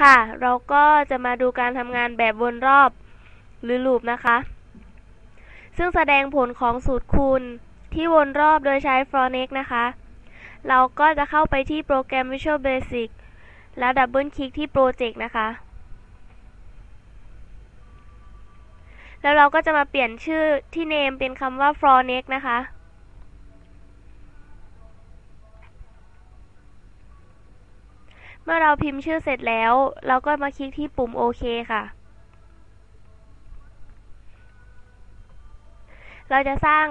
ค่ะ เราก็จะมาดูการทำงานแบบวนรอบหรือลูปนะคะ ซึ่งแสดงผลของสูตรคูณที่วนรอบโดยใช้ for next นะคะ เราก็จะเข้าไปที่โปรแกรม Visual Basic แล้วดับเบิลคลิกที่ Project นะคะ แล้วเราก็จะมาเปลี่ยนชื่อที่ name เป็นคำว่า for next นะคะ เมื่อเราพิมพ์ชื่อเสร็จแล้ว เราก็มาคลิกที่ปุ่มโอเคค่ะ เราจะสร้าง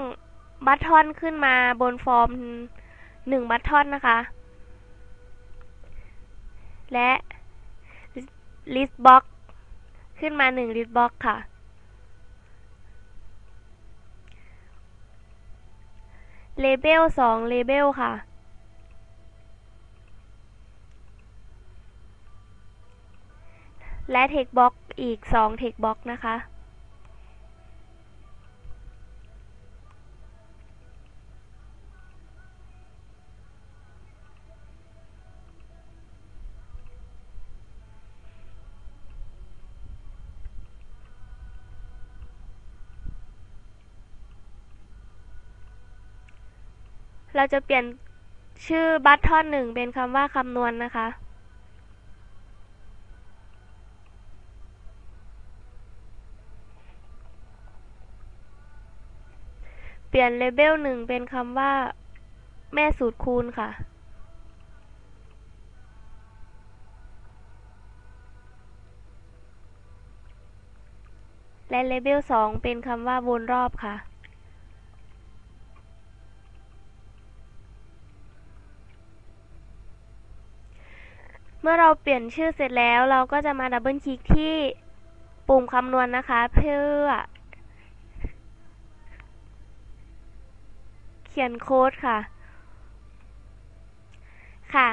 บัตทอนขึ้นมาบนฟอร์มหนึ่งบัตทอนนะคะ และ list box ขึ้นมาหนึ่ง list box ค่ะ label สอง label ค่ะ และ text box อีก 2 text box นะคะ เราจะเปลี่ยนชื่อบัตทอนหนึ่งเป็นคำว่าคำนวณนนะคะ ปลี่ยนเลเบลหนึ่งเป็นคำว่า แม่สูตรคูณค่ะ และเลเบลสองเป็นคำว่าวนรอบค่ะ เมื่อเราเปลี่ยนชื่อเสร็จแล้วเราก็จะมาดับเบิลคลิกที่ปุ่มคำนวณนนะคะ เพื่อ ขียนโค้ดค่ะ ค่ะ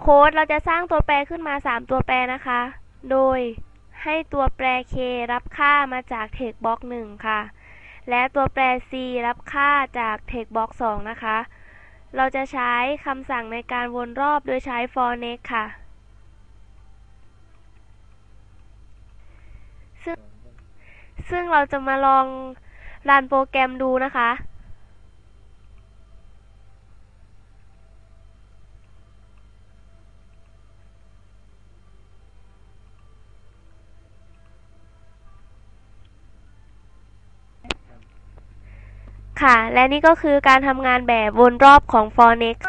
โค้ดเราจะสร้างตัวแปรขึ้นมา 3 ตัวแปรนะคะ โดยให้ตัวแปร k รับค่ามาจาก text box 1 ค่ะ และตัวแปร c รับค่าจาก text box 2 นะคะ เราจะใช้คำสั่งในการวนรอบโดยใช้ for next ค่ะ ซึ่งซึ่งเราจะมาลองรันโปรแกรมดูนะคะ ค่ะ และนี่ก็คือการทำงานแบบวนรอบของ for next